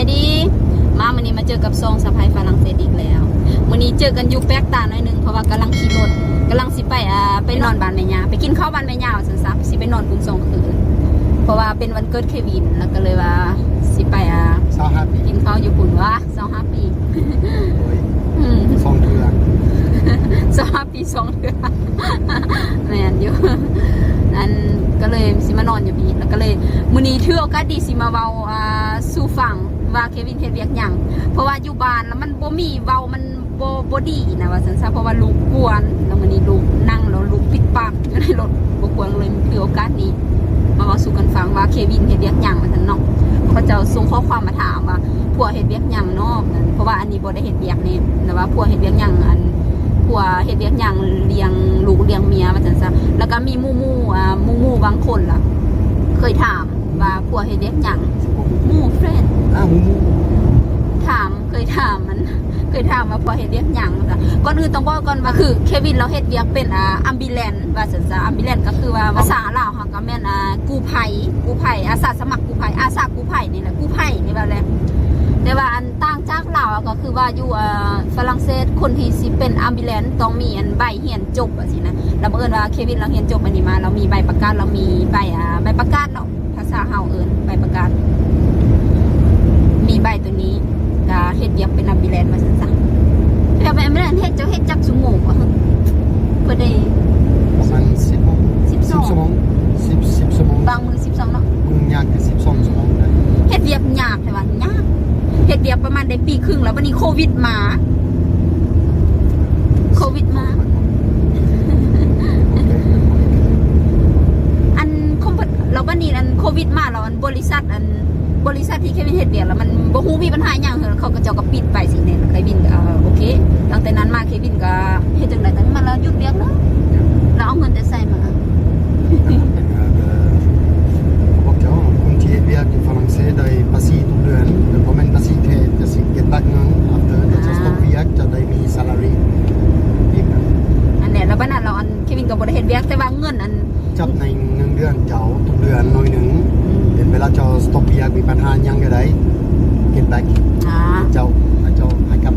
ายดี มาวันนี้มาเจอกับซองสะพายฝรั่งเศสอีกแล้ววันนี้เจอกันอยู่แป๊กตาหน่อยหนึงเพราะว่ากำลังขี่รถกำลังสิไปอ่าไปนอนบ้านแม่ย่าไปกินข้าวบ้านแม่ย่าสันซับสิไปนอนกุนสองคืนเพราะว่าเป็นวันเกิดเควินแล้วก็เลยว่าสิไปอ่าสาวห้าปีกินข้าวอยู่ปุ่นว่าสองห้าปีโอ้ยอืมสองเดือนสองห้าปีสองเดือนแม่นอยู่อันก็เลยสิมานอนอยู่พี่แล้วก็เลยมื้อนี้ถือโอกาสดีสิมาเว้าอ่าสู่ฟัง ว่าเควินเฮ็ดเวียกหยังเพราะว่าอยู่บ้านแล้วมันบ่มีเว้ามันบ่บ่ดีนะว่าซั่นซะเพราะว่าลูกกวนแล้วมื้อนี้ลูกนั่งแล้วลูกปิดปากอยู่ในรถบ่กวนเลยถือโอกาสนี้มาเว้าสู่กันฟังว่าเควินเฮ็ดเวียกหยังว่าซั่นเนาะเขาเจ้าส่งข้อความมาถามว่าผัวเฮ็ดเวียกหยังเนาะเพราะว่าอันนี้บ่ได้เฮ็ดเวียกนี่แต่ว่าผัวเฮ็ดเวียกหยังอันผัวเฮ็ดเลี้ยงหยังเลี้ยงลูกเลี้ยงเมียมาจังซะแล้วก็มีหมู่มู่อ่าหมู่มู่บางคนล่ะ เคยถาม ว่าผัวเฮ็ดเลี้ยงหยังหมู่เฟรนอ้าวมูมูถามเคยถามมันเคยถามว่าผัวเฮ็ดเลี้ยงหยังจ้ะก่อนอื่นต้องบอกก่อนว่าคือเควินเราเฮ็ดเวียกเป็นอ่าอัมบิแลนว่าจังซะอัมบิแลนก็คือว่าภาษาลาวเฮาก็แม่นอ่ากู้ภัยกู้ภัยอาสาสมัครกู้ภัยอาสากู้ภัยนี่แหละกู้ภัยนี่แบบแหละแต่ว่าอันต่างจากลาวอะก็คือว่าอยู่เอ่อฝรั่งเศสคนที่สิเป็นอัมบิแลนต้องมีอันใบเหียนจบอะสินะเราเอิญว่าเควินเราเหียนจบอันนี้มาเรามีใบประกาศเรามีใบอ่าใบประกาศเนาะภา ษาเฮาเอิญไปประกาศ มีใบตัวนี้ก็เฮ็ดเวียกเป็นอัมบิแลนมาซั่นซะแล้วอัมบิแลนเฮ็ดเจ้าเฮ็ดจักชั่วโมงบ่ฮึเพิ่นได้ ประมาณสิบโมง สิบส สิ อบ ง ชั่วโมงสิบสิบชั่วโมง บางมือ12เนาะ มึงยากแต่สิบสองชั่วโมงได้ เฮ็ดเวียกยากแต่ว่ายากเฮ็ดเวียกประมาณได้ปีครึ่งแล้ววันนี้โควิดมา โควิดมา โอเค อันคอมเราบันนี้อันโควิดมาแล้วอันบริษัทอันบริษั ที่เควินเฮ็ดเบียกแล้วมันบ่ฮู้มีปัญหาหยังเหรอเขาก็เจ้าก็ปิดไปสิเนี่ยเควินก็เอ่อโอเคตั้งแต่นั้นมาเควินก็เฮ็ดจังได๋ตั้งมาแล้วหยุดเบียกแล้วแล้วเอาเงินแต่ใส่มา พวกเจ้าคนที่เบียกอยู่ฝรั่งเศสได้ภาษีทุกเดือนแต่พอมันภาษีเทจะสิ get back เงิน after จะ stop เบียกจะได้มี salary อีกนะ อันเนี้ยแล้วบัดนั้นเราอันเควินก็บ่ได้เฮ็ดเวียกแต่ว่าเงินอัน จับในเงินเดือนเจ้าทุกเดือนหน่อยหนึ่งเห็นเวลาเจ้า stop เบียกมีปัญหาหยังก็ได้ get back อ่า เจ้าให้เจ้าให้กับ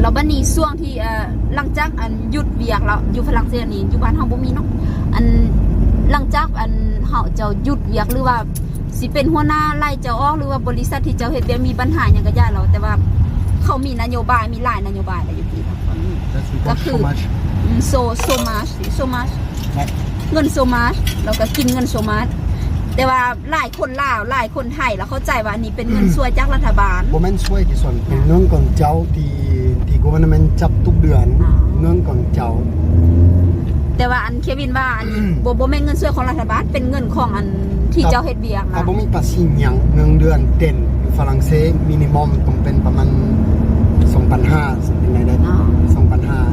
แล้วบัดนี้ช่วงที่เอ่อ หลังจากอันหยุดเวียกแล้วอยู่ฝรั่งเศสนี่อยู่บ้านเฮาบ่มีเนาะอันหลังจากอันเฮาเจ้าหยุดเวียกหรือว่าสิเป็นหัวหน้าไล่เจ้าออกหรือว่าบริษัทที่เจ้าเฮ็ดเวียกมีปัญหาหยังก็ย่าเราแต่ว่าเขามีนโยบายมีหลายนโยบายอะไรอยู่ที่ตอนนี้ That's we ก็ got คื so อ much โซโซมาชโซมาชครับเงินโซมาชเราก็กินเงินโซมาช แต่ว่าหลายคนลาวหลายคนไทยแล้วเข้าใจว่าอันนี้เป็นเงินส่วยจากรัฐบาล ผมแม่นช่วยที่ส่วนเป็นเงินของเจ้าที่ที่ government จับทุกเดือนอ๋อเงินของเจ้า แต่ว่าอันเควินว่าอันนี้บ่บ่แม่นเงินส่วยของรัฐบาลเป็นเงินของอันที่ครับเจ้าเฮ็ดเวียกถ้านะบ่มีภาษีหยังเงินเดือนเต็มอยู่ฝรั่งเศสมินิมัมต้องเป็นประมาณ2,500เป็นไรได้อ๋อ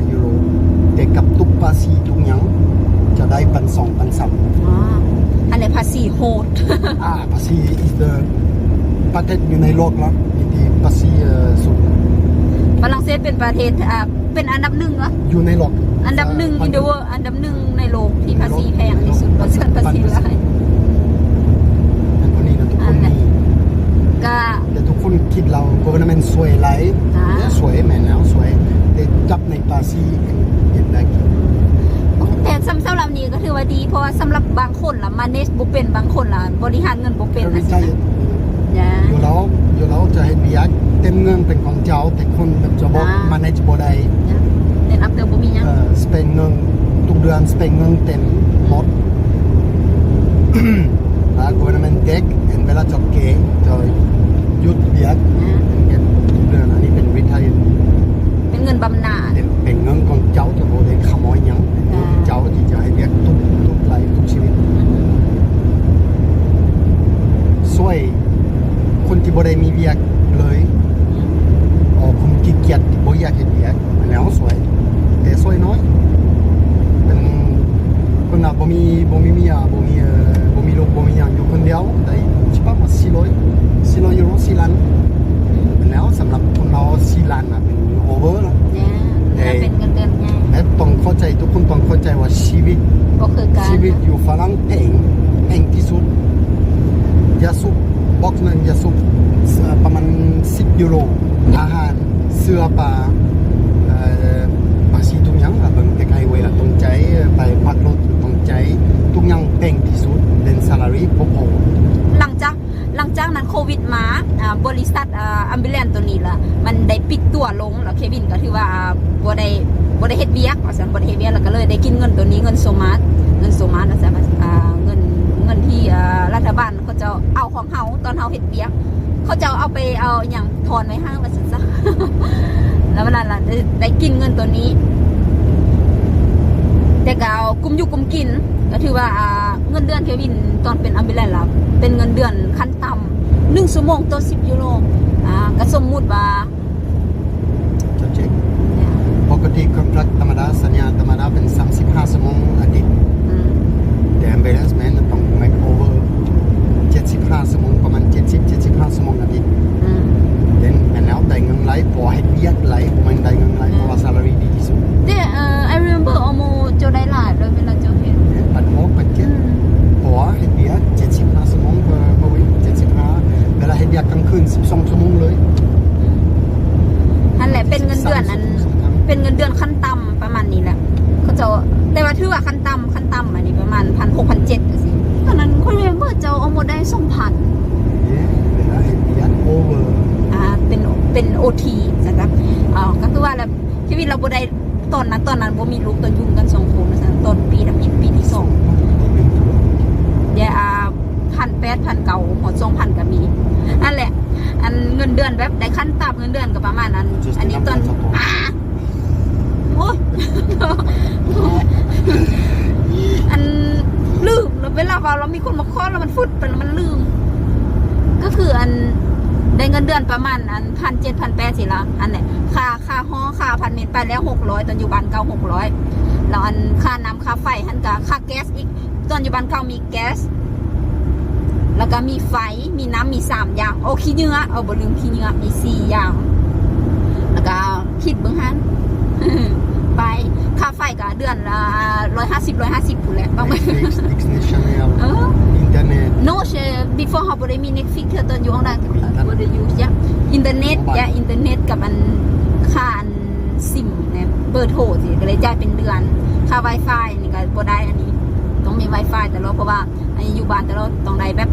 2,500ยูโรแต่กับทุกภาษีทุกหยังจะได้ปัน2ปัน3 อ๋ออันนี้ภาษีโหด อ่าภาษี is the ประเทศอยู่ในโลกแล้วที่ภาษีเอ่อสูงฝรั่งเศสเป็นประเทศอ่าเป็นอันดับหนึ่งเหรออยู่ในโลก อันดับหนึ่งอินเดเวอร์อันดับหนึ่งในโลกที่ภาษีแพงที่สุดเปอร์เซ็นต์ภาษีหลายอันนี้นะทุกคนมีก็แต่ทุกคนคิดเรา government สวยไรอ่าสวยแม่นแล้วสวยแต่จับในภาษีเห็นได้แต่สำสำหรับนี้ก็ถือว่าดี เพราะว่าสำหรับบางคนล่ะมาเนสบุเป็นบางคนล่ะบริหารเงินบุเป็นไม่นะใช่ สินะอยู่แล้วอยู่แล้วจะให้เบียกเต็มเงินเป็นของเจ้าแต่คนแบบจะบอก manage บ่ได้เน็ตอัพเตอร์บุมีหยังเอ่อสเปนเงินทุกเดือนสเปนเงินเต็มหมด แล้ว government เด็กเห็นเวลาจะเก๋จะหยุดเบียกนะเห็นทุกเดือนอันนี้เป็นวิทยเป็นเงินบำนาญ เป็นเป็นเงินของเจ้าจะบ่ได้ขโมยหยังเป็นเงินของเจ้าที่จะให้เบียกทุกทุกไลฟ์ทุกชีวิตช่วยคนที่บ่ ได้มีเวียกเลยอ๋อคนขี้เกียจที่บ่อยากเฮ็ดเวียกอันแล้วสวย แต่สวยน้อยเป็นคนน่ะบ่มีบ่มีเมียบ่มีเอ่อบ่มีลูกบ่มีหยังอยู่คนเดียวได้ใช่ป่ะมา400 400ยูโร4ล้านอันแล้วสำหรับคนเรา4ล้านน่ะเป็นโอเวอร์แล้วเนี่ยเป็นเงินเดือนไงและต้องเข้าใจทุกคนต้องเข้าใจว่าชีวิต ก็คือการชีวิตอยู่ฝรั่งแพงแพงที่สุดยาสูบบ็อกซ์นั้นยาสูบเอ่อประมาณ ยูโรอาหารเสื้อปลาเอ่อภาษีทุกอย่างอะเบิ่งแต่ไกลเวลาตรงใจไปพักรถตรงใจทุกอย่างเป่งที่สุดเป็น salary บ่พอหลังจากหลังจากนั้นโควิดมาอ่าบริษัทอ่าอัมบิเลนตัวนี้ละมันได้ปิดตัวลงแล้วเควินก็ถือว่าบ่ได้บ่ได้เฮ็ดเวียกว่าซั่นบ่ได้เฮ็ดเวียกแล้วก็เลยได้กินเงินตัวนี้เงินโซมาร์เงินโซมาร์นะจ๊ะเงินเงินที่รัฐบาลเขาจะเอาของเฮาตอนเฮาเฮ็ดเวียก เขาจะเอาไปเอาอหย่างถอนไว้ห้างว่าซั่นซะแล้วเวลาล่ะได้ได้กินเงินตัวนี้ แต่ก็เอากุมอยู่กุมกิน ก็ถือว่าอ่าเงินเดือนเควินตอนเป็นอัมเบลล่ะเป็นเงินเดือนขั้นต่ำหนึ่งชั่วโมงต่อสิบยูโรอ่าก็สมมุติว่าจะเช็คปกติคอนแทรคธรรมดาสัญญาธรรมดาเป็น35ชั่วโมงอาทิตย์อืมแต่ ambulance man ต้อง make over 75ชั่วโมงประมาณ 70 75ชั่วโมงอาทิตย์ อืม then and now ได้เงินไหลพอให้เรียกไหลบ่แมันได้เงินไหลเพราะว่า salary ดีที่สุด แต่เอ่อ I remember อโมเจ้าได้หลายเลยเวลาเจ้าเห็น ปัดหกปัดเจ็ดพอให้เรียก75ชั่วโมงต่อต่อวี75เวลาให้เรียกกลางคืน12ชั่วโมงเลย นั่นแหละ เป็นเงินเดือนอัน เป็นเงินเดือนขั้นต่ำประมาณนี้แหละเขาจะแต่ว่าถือว่าขั้นต่ำขั้นต่ำอันนี้ประมาณพันหกพันเจ็ดสิตอนนั้นค่อยเรียนเมื่อเจ้าเอาโมได้สองพันเนี่ยเวลาให้เรียก over อ่าเป็นเป็นโอทีนะครับอ่าก็คือว่าแล้วชีวิตเราบ่ได้ตอนนั้นตอนนั้นบ่มีลูกตอนยุ่งกันสองคนนะจ๊ะตอนปีดับอินปีที่สอง เดี๋ยวอ่าพันแปดพันเก่าหมดสองพันก็มีนั่นแหละอั นเงินเดือนแบบได้ขั้นต่ำเงินเดือนก็ประมาณนั้น Just อันนี้ตอน the number of อ่าโอ้ยอันลืมแล้วเวลาว่าเรามีคนมาเคาะแล้วมันฟุดไปแล้วมันลืม ก็คืออันได้เงินเดือนประมาณอันพันเจ็ดพันแปดสิละอันเนี่ยค่าค่าห้อค่าพันเมตรไปแล้วหกร้อยตอนอยู่บ้านเก่าหกร้อยแล้วอันค่าน้ำค่าไฟหันกับค่าแก๊สอีก ตอนอยู่บ้านเก่ามีแก๊ส แล้วก็มีไฟ มีน้ำมีสามอย่าง โอ้ขี้เนื้อ เอาบลืมขี้เนื้อ มีสี่อย่าง แล้วก็คิดเบื้องหันไปค่าไฟก็เดือนละร้อยห้าสิบร้อยห้าสิบพูนแหละบาง Netflix Disney Channel เออ Internet no เช before เขาบริมี Netflix เธอตอนอยู่ห้องนั้นมีครับบริยูยะอินเทอร์เน็ต Mobile ยะอินเทอร์เน็ตกับอันค่าอันซิมเนี่ยเบอร์โทรสิก็เลยจ่ายเป็นเดือน ค่า Wi-Fi นี่ก็บ่ได้อันนี้ ต้องมี Wi-Fi แต่เราเพราะว่าอันนี้อยู่บ้านแต่เราต้องได้แบบ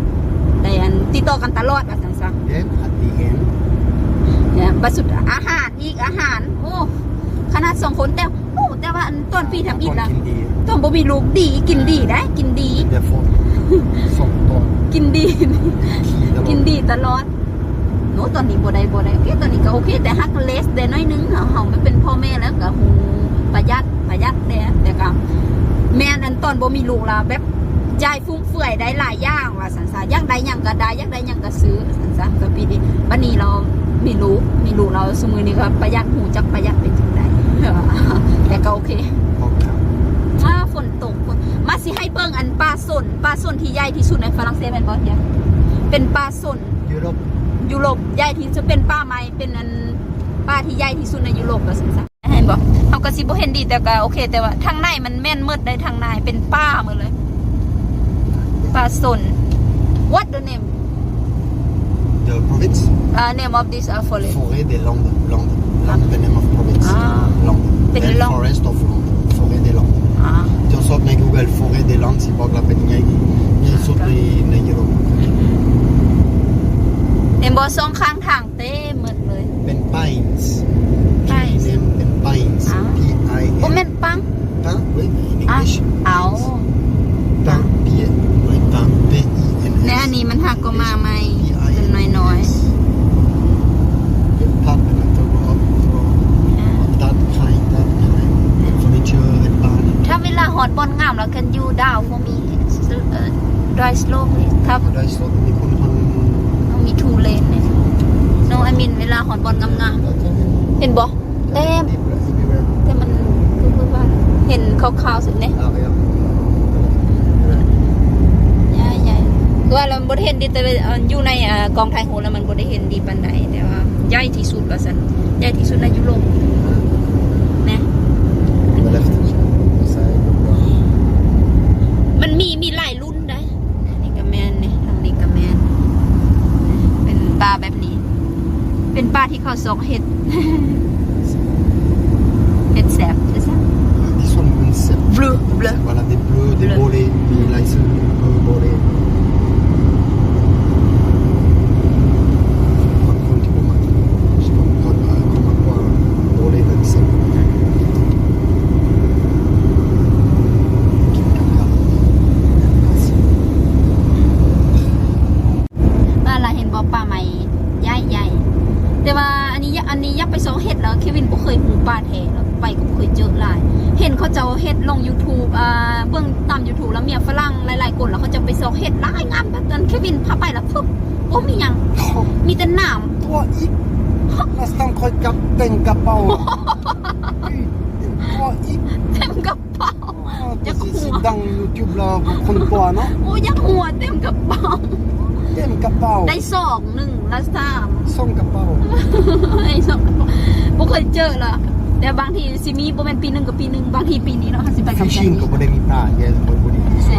ได้อันติดต่อกันตลอดว่าซั่นซะ then at the end เนี่ยบัดสุดอาหารอีกอาหาร โอ้ขนาดสองคนแต่โอ้แต่ว่าอันต้นปีทำอิฐคนนะกินดีต้องบ่มีลูกดีกินดีได้ กินดีเดี๋ยวฝนส่งตอนกินดีขี่ตลอดกินดีตลอดโน้ตอนนี้บ่ได้บ่ได้โอเคตอนนี้ก็โอเค แต่ฮักเลสแต่น้อยนึงเฮาเฮาไม่เป็นพ่อแม่แล้วก็หูประหยัดประหยัดแต่แต่ก็แม่นั้นตอนบ่มีลูกล่ะแบบ จ่ายฟุ่มเฟือยได้หลายอย่างว่าสันสาอยากได้หยังก็ได้อยากได้หยังก็ซื้อสันสาก็ปีนี้บัดนี้เรามีลูกมีลูกเราสมือนี้ก็ประหยัดหูจักประหยัดเป็นจังไดแต่ก็โอเคโอเคถ้าฝนตกฝนมาสิให้เบิ่งอันปลาสนปลาสนที่ใหญ่ที่สุดในฝรั่งเศสเป็นบ่เนี่ยเป็นปลาสนยุโรปยุโรปใหญ่ที่สุดเป็นป้าไม้เป็นอันป้าที่ใหญ่ที่สุดในยุโรปก็สิซะเห็นบ่เอากระสิบ่เห็นดีแต่ก็โอเค แต่ว่าทางในมันแม่นมืดได้ทางในเป็นป้าหมดเลย ป้าสน what the name the province uh, name of this uh, forest forêt des Landes Landes Landes the name of province Ah. Landes เป็น Then Landes. forest of Landes forêt des Landes อ่าเดี๋ยวสอบใน Google forêt des Landes สิบอกเราเป็นใหญ่ใหญ่สุดในในยุโรปเห็นบ่สองข้างทางเต็มหมดเลย เป็น pines Pines. name เป็น pines Ah. P I บ่ N แม่นปัง Pin oui in อะ English เอา Pin N ใน S อันนี้มันหักก็มาใหม่ P I เป็น N น้อย S Pub and a photo of ๆ that kind that kind furniture and barn ถ้าเวลาหอดบอลงามแล้วกันยูดาวพวกมีเอ่อ dry slope นี่ครับได้สดมีคนคนต้องมีทูเลนเนี่ย no I mean เวลาหอดบอลงามๆเห็นบ่เต็มแต่มันคือคือว่าเห็นขาวๆสุดเนี่ยใหญ่ๆคือ ว่าเราบ่ได้เห็นดีแต่ว่าเอ่ออยู่ในอ่ากองไทยโหแล้วมันบ่ได้เห็นดีปานใดแต่ว่าใหญ่ที่สุดว่าซั่นใหญ่ที่สุดในยุโรปนะมันมีมีหลายรุ่นได้อันนี้ก็แมนนี่ทางนี้ก็แมนเป็นปลาแบบนี้เวเป็นป้าที่เขาซอกเห็ดเห็ดแสบใช่ไหม This one means uh, bleu bleu voilà des bleus, des Bleu. bolets, des Mm. license bleu, bolets. บางคนที่ผมมาผมเขาเขามากกว่าโบเลเป็นสิ่งกินกับข้าว บ้านเราเห็นบ่ป่าใหม่ใหญ่ใหญ่แต่ว่าอันนี้อันนี้ยับไปซอกเห็ดแล้วเควินบ่เคยหูป้าแท้แล้วไปก็บ่เคยเจอหลาย เห็นเขาเจ้าเฮ็ดลง YouTube อ่าเบิ่งตาม YouTube แล้วเมียฝรั่งหลายๆคนแล้วเขาจะไปซอกเฮ็ดหลายงามแบบนั้นเควินพาไปแล้วปุ๊บโอ้มีหยังมีแต่น้ำตัวอีก last time คอยจับเต็งกระเป๋าตัวอีกเต็มกระเป๋า จะสิสิดัง YouTube แล้วคนตัวเนาะโอ้ยังหัวเต็มกระเป๋า เต็มกระเป๋าได้สองหนึ่งละสาม ส่งกระเป๋า ไอ้สองกระเป๋าบ่เคยเจอละ แต่บางทีสิมีบ่แม่นปีหนึงกับปีหนึงบางทีปีนี้เนาะสิไปกับฟิชชิ่งก็บ่ได้มีปลาแย่บ่บ่ดีแหม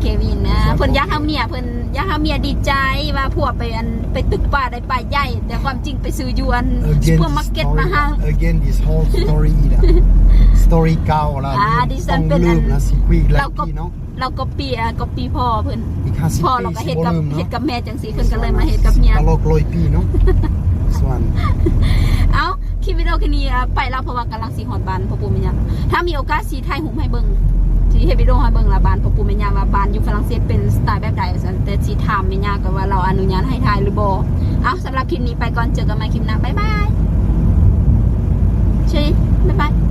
เควินนะเพิ่นอยากให้เมียเพิ่นอยากให้เมียดีใจว่าผัวไปอันไปตึกป่าได้ป่าใหญ่ แต่ความจริงไปซื้ออยู่อันซุป again เปอร์มาร์เก็ต story- มาหา again this whole story นะ story เก่าละอ่าดิฉันเป็นต้องลืมอัน นะสิคุยแล้เราวก็พี่เนาะ เราก็ปีอะก็ปีพ่อเพิ่นอีก50พ่อปีเราก็สิเฮ็ดบ่กับลืมเฮ็ดเนาะกับแม่จังซี่เพิ่นก็เลยมาเฮ็ดกับเมีย ตลกลอยปีเนาะส่วนเอ้า คลิปวิดีโอคืนนี้ไปแล้วเพราะว่ากำลังสีฮอดบานพ่อปู่แม่ย่าถ้ามีโอกาสสีไทยหุ่มให้เบิ่งสีเฮ็ดวิดีโดให้เบิ่งละบานพ่อปู่แม่ย่าว่าบานอยู่ฝรั่งเศสเป็นสไตล์แบบใดสันแต่สีถามแม่ย่าก็ว่าเราอนุญาตให้ถ่ายหรือบ่เอาสำหรับคลิปนี้ไปก่อนเจอกันใหม่คลิปหน้าบ๊ายบายใช่บ๊ายบาย